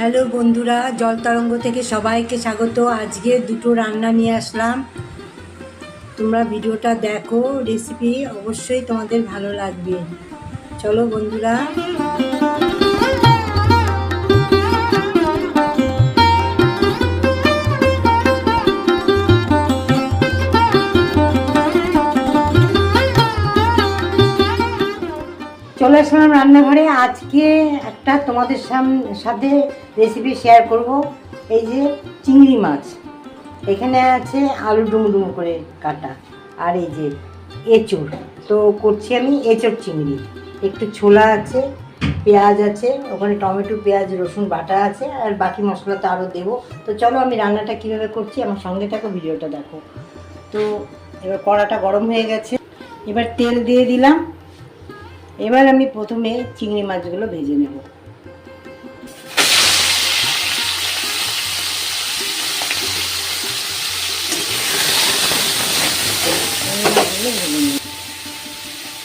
Hello বন্ধুরা, জল তরঙ্গ থেকে সবাইকে স্বাগত। আজকে দুটো রান্না নিয়ে আসলাম। তোমরা ভিডিওটা দেখো রেসিপি অবশ্যই তোমাদের ভালো লাগবে। চলো বন্ধুরা। চলে আসলাম রান্নাঘরে আজকে একটা তোমাদের সাথে রেসিপি শেয়ার করব। এই যে চিংড়ি মাছ। এখানে আছে আলু ডুমডুম করে কাটা। আর এই যে এঁচড়। তো করছি আমি এঁচড় চিংড়ি। একটু ছোলা আছে, পেঁয়াজ আছে, ওখানে টমেটো, পেঁয়াজ, রসুন, বাটা আছে, আর বাকি মশলা তো আরও দেবো। তো চলো আমি রান্নাটা কীভাবে করছি, আমার সঙ্গে থাকো, ভিডিওটা দেখো। তো এবার কড়াটা গরম হয়ে গেছে। এবার তেল দিয়ে দিলাম। এবার আমি প্রথমে চিংড়ি মাছগুলো ভেজে নেব।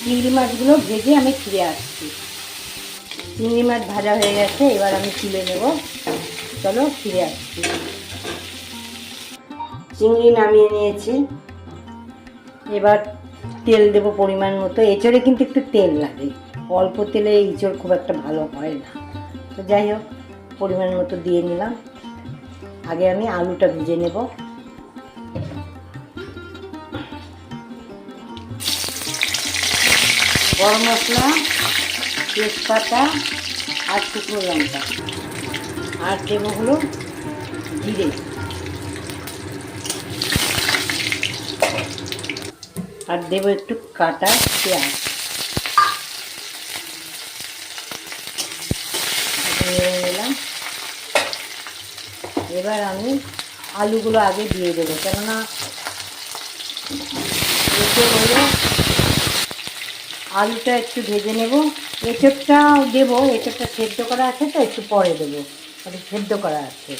চিংড়ি মাছগুলো ভেজে আমি ফিরে আসছি। চিংড়ি মাছ ভাজা হয়ে গেছে, এবার আমি তুলে নেব। চলো ফিরে আসছি। চিংড়ি নামিয়ে নিয়েছি। এবার তেল দেবো পরিমাণ মতো। এঁচড়ে কিন্তু একটু তেল লাগে। অল্প তেলে এঁচড় খুব একটা ভালো হয় না। তো যাই হোক, পরিমাণ মতো দিয়ে নিলাম। আগে আমি আলুটা ভেজে নেব। গরম মশলা, তেজপাতা আর শুকনো লঙ্কা। আর দেবো হলো জিরে। আর দেবো একটু কাটা পেঁয়াজ। নিলাম। এবার আমি আলুগুলো আগে দিয়ে দেবো, কেননা এতে হলো আলুটা একটু ভেজে নেব। এঁচড়টা দেবো এঁচড়টা সেদ্ধ করা আছে তো, একটু পরে দেবো। ওটা সেদ্ধ করা আছে।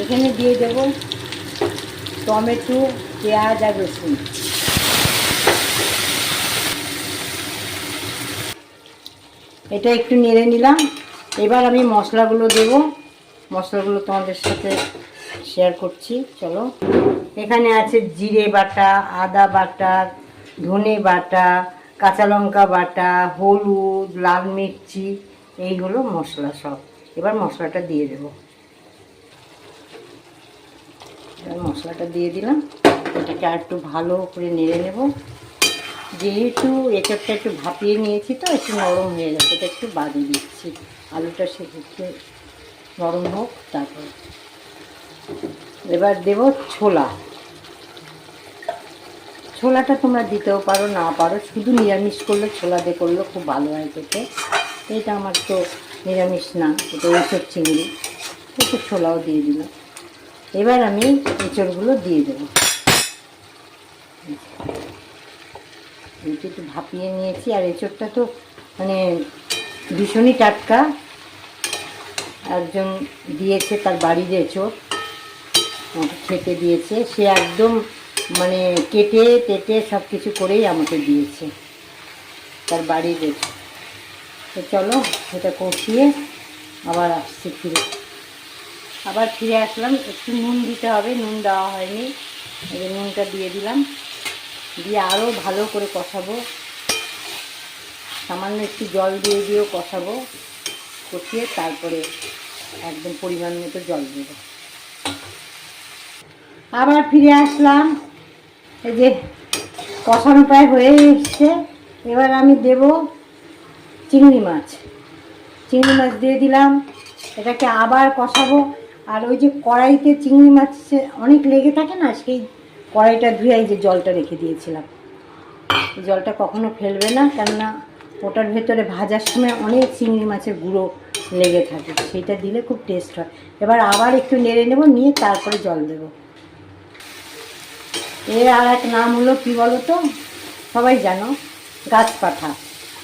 এখানে দিয়ে দেবো টমেটো, পেঁয়াজ আর রসুন। এটা একটু নেড়ে নিলাম। এবার আমি মশলাগুলো দেব। মশলাগুলো তোমাদের সাথে শেয়ার করছি। চলো। এখানে আছে জিরে বাটা, আদা বাটা, ধনে বাটা, কাঁচা লঙ্কা বাটা, হলুদ, লাল মির্চি এই হলো মশলা সব। এবার মশলাটা দিয়ে দেব। এবার মশলাটা দিয়ে দিলাম। এটাকে আর একটু ভালো করে নেড়ে নেব। যেহেতু এঁচড়টা একটু ভাপিয়ে নিয়েছি তো একটু নরম হয়ে গেছে, এটা একটু বাদে দিচ্ছি। আলুটা সে একটু নরম হোক, তারপর এবার দেব ছোলা। ছোলাটা তোমরা দিতেও পারো, না পারো, শুধু নিরামিষ করলে, ছোলা দিয়ে করলে খুব ভালো হয় খেতে। এটা আমার তো নিরামিষ না, এটা এঁচড় চিংড়ি। একটু ছোলাও দিয়ে দিলাম। এবার আমি এঁচড়গুলো দিয়ে দেবো। এটা একটু ভাপিয়ে নিয়েছি, আর এঁচড়টা তো মানে ভীষণই টাটকা। একজন দিয়েছে তার বাড়ির এঁচড়, আমাকে খেতে দিয়েছে। সে একদম মানে কেটে টেটে সব কিছু করেই আমাকে দিয়েছে, তার বাড়ির এঁচড়। তো চলো, সেটা কষিয়ে আবার আসছি ফিরে। আবার ফিরে আসলাম, একটু নুন দিতে হবে, নুন দেওয়া হয়নি নুনটা দিয়ে দিলাম। দিয়ে আরও ভালো করে কষাবো। সামান্য একটু জল দিয়ে দিয়েও কষাবো। কষিয়ে তারপরে একদম পরিমাণ মতো জল দেবো। আবার ফিরে আসলাম। এই যে কষানো প্রায় হয়ে এসছে। এবার আমি দেব চিংড়ি মাছ। চিংড়ি মাছ দিয়ে দিলাম। এটাকে আবার কষাবো। আর ওই যে কড়াইতে চিংড়ি মাছ অনেক লেগে থাকে না, সেই কড়াইটা ধুয়ে এই যে জলটা রেখে দিয়েছিলাম। জলটা কখনো ফেলবে না, কেননা ওটার ভেতরে ভাজার সময় অনেক চিংড়ি মাছের গুঁড়ো লেগে থাকে সেইটা দিলে খুব টেস্ট হয়। এবার আবার একটু নেড়ে নেব, নিয়ে তারপরে জল দেব। এর আর এক নাম হলো কী বলো তো সবাই জানো গাছপাঠা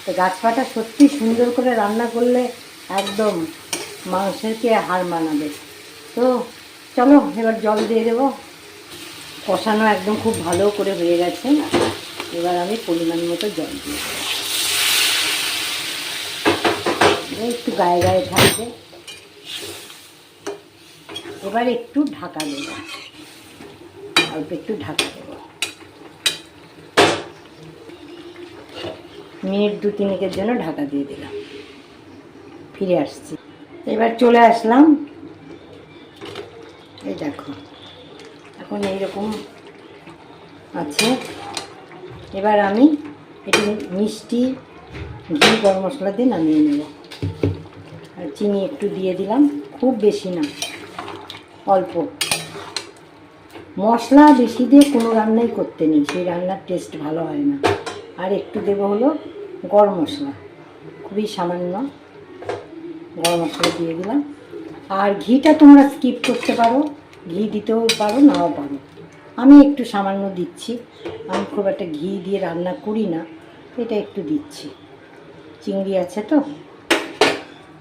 তো গাছপাঠা সত্যি সুন্দর করে রান্না করলে একদম মাংসেরকে হার মানাবে। তো চলো, এবার জল দিয়ে দেবো। কষানো একদম খুব ভালো করে হয়ে গেছে এবার আমি পরিমাণ মতো জল দিয়ে একটু গায়ে গায়ে থাকবে। এবার একটু ঢাকা দেব। অল্প একটু ঢাকা দেব। মিনিট দু তিনেকের জন্য ঢাকা দিয়ে দিলাম। ফিরে আসছি। এবার চলে আসলাম। এই দেখো। এখন এইরকম আছে। এবার আমি একটু মিষ্টি ঘি, গরম মশলা দিয়ে নামিয়ে নেব। আর চিনি একটু দিয়ে দিলাম, খুব বেশি না, অল্প। মশলা বেশি দিয়ে কোনো রান্নাই করতে নেই, সেই রান্নার টেস্ট ভালো হয় না। আর একটু দেবো হলো গরম মশলা, খুবই সামান্য গরম মশলা দিয়ে দিলাম। আর ঘিটা তোমরা স্কিপ করতে পারো। ঘি দিতেও পারো, নাও পারো। আমি একটু সামান্য দিচ্ছি। আমি খুব একটা ঘি দিয়ে রান্না করি না, এটা একটু দিচ্ছি। চিংড়ি আছে তো?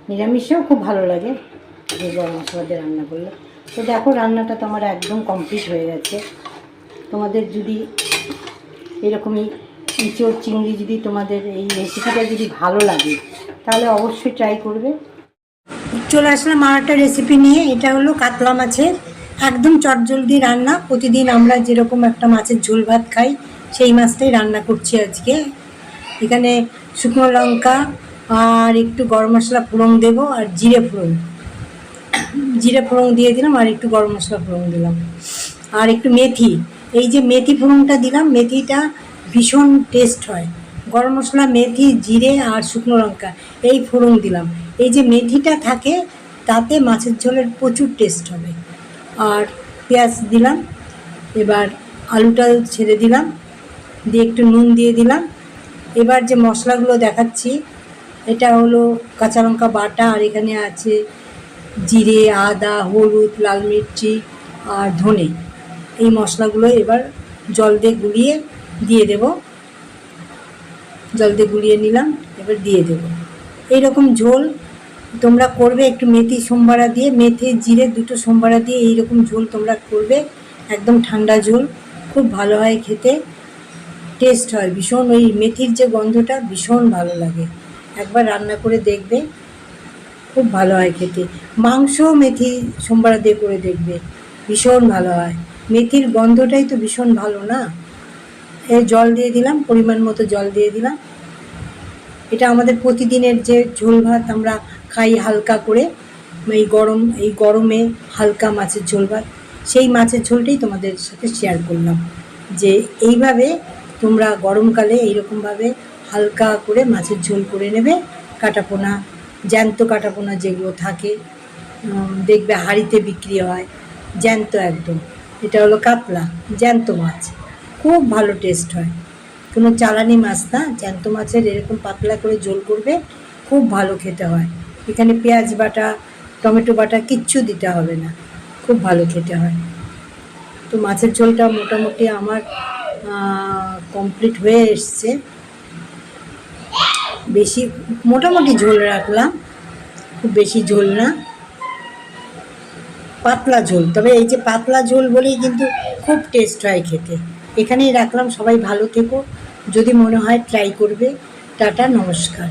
নিরামিষেও খুব ভালো লাগে ঘি গরম মশলা দিয়ে রান্না করলে। তো দেখো, রান্নাটা তো আমার একদম কমপ্লিট হয়ে গেছে। তোমাদের যদি এরকমই ইঁচড় চিংড়ি যদি তোমাদের এই রেসিপিটা যদি ভালো লাগে, তাহলে অবশ্যই ট্রাই করবে। চলে আসলাম আর একটা রেসিপি নিয়ে, এটা হলো কাতলা মাছের একদম চটজলদি রান্না। প্রতিদিন আমরা যেরকম একটা মাছের ঝোল ভাত খাই, সেই মাছটাই রান্না করছি আজকে। এখানে শুকনো লঙ্কা আর একটু গরম মশলা ফোড়ন দেবো আর জিরে ফোড়ন। জিরে ফোড়ন দিয়ে দিলাম আর একটু গরম মশলা ফোড়ন দিলাম। আর একটু মেথি। এই যে মেথি ফোড়নটা দিলাম, মেথিটা ভীষণ টেস্ট হয়। গরম মশলা, মেথি, জিরে আর শুকনো লঙ্কা, এই ফোড়ন দিলাম। এই যে মেথিটা থাকে, তাতে মাছের ঝোলের প্রচুর টেস্ট হবে। আর পেঁয়াজ দিলাম, এবার আলুটা ছেড়ে দিলাম, দিয়ে একটু নুন দিয়ে দিলাম। এবার যে মশলাগুলো দেখাচ্ছি, এটা হলো কাঁচা লঙ্কা বাটা, আর এখানে আছে জিরে, আদা, হলুদ, লাল মির্চি আর ধনে। এই মশলাগুলো এবার জল দিয়ে গুলিয়ে দিয়ে দেব। জল দিয়ে গুলিয়ে নিলাম, এবার দিয়ে দেব। এইরকম ঝোল তোমরা করবে একটু মেথি সোমবারা দিয়ে, মেথি, জিরে দুটো সোমবারা দিয়ে এইরকম ঝোল তোমরা করবে। একদম ঠান্ডা ঝোল, খুব ভালো হয় খেতে। টেস্ট হয়, ভীষণ ওই মেথির যে গন্ধটা ভীষণ ভালো লাগে। একবার রান্না করে দেখবে, খুব ভালো হয় খেতে। মাংস মেথি সোমবারা দিয়ে করে দেখবে, ভীষণ ভালো হয়। মেথির গন্ধটাই তো ভীষণ ভালো না? এ জল দিয়ে দিলাম, পরিমাণ মতো জল দিয়ে দিলাম। এটা আমাদের প্রতিদিনের যে ঝোল ভাত আমরা খাই হালকা করে, এই গরম, এই গরমে হালকা মাছের ঝোল ভাত। সেই মাছের ঝোলটাই তোমাদের সাথে শেয়ার করলাম। যে এইভাবে তোমরা গরমকালে এইরকমভাবে হালকা করে মাছের ঝোল করে নেবে, কাটাপোনা, জ্যান্ত কাটাপোনা যেগুলো থাকে দেখবে হাঁড়িতে বিক্রি হয়, জ্যান্ত একদম। এটা হলো কাতলা, জ্যান্ত মাছ। খুব ভালো টেস্ট হয়। কোনো চালানি মাছ না, জ্যান্ত মাছের এরকম পাতলা করে ঝোল করবে, খুব ভালো খেতে হয়। এখানে পেঁয়াজ বাটা, টমেটো বাটা কিচ্ছু দিতে হবে না, খুব ভালো খেতে হয়। তো মাছের ঝোলটা মোটামুটি আমার কমপ্লিট হয়ে এসছে। বেশি, মোটামুটি ঝোল রাখলাম, খুব বেশি ঝোল না। পাতলা ঝোল, তবে এই যে পাতলা ঝোল বলেই কিন্তু খুব টেস্ট হয় খেতে। এখানেই রাখলাম, সবাই ভালো থেকো। যদি মনে হয় ট্রাই করবে টাটা নমস্কার।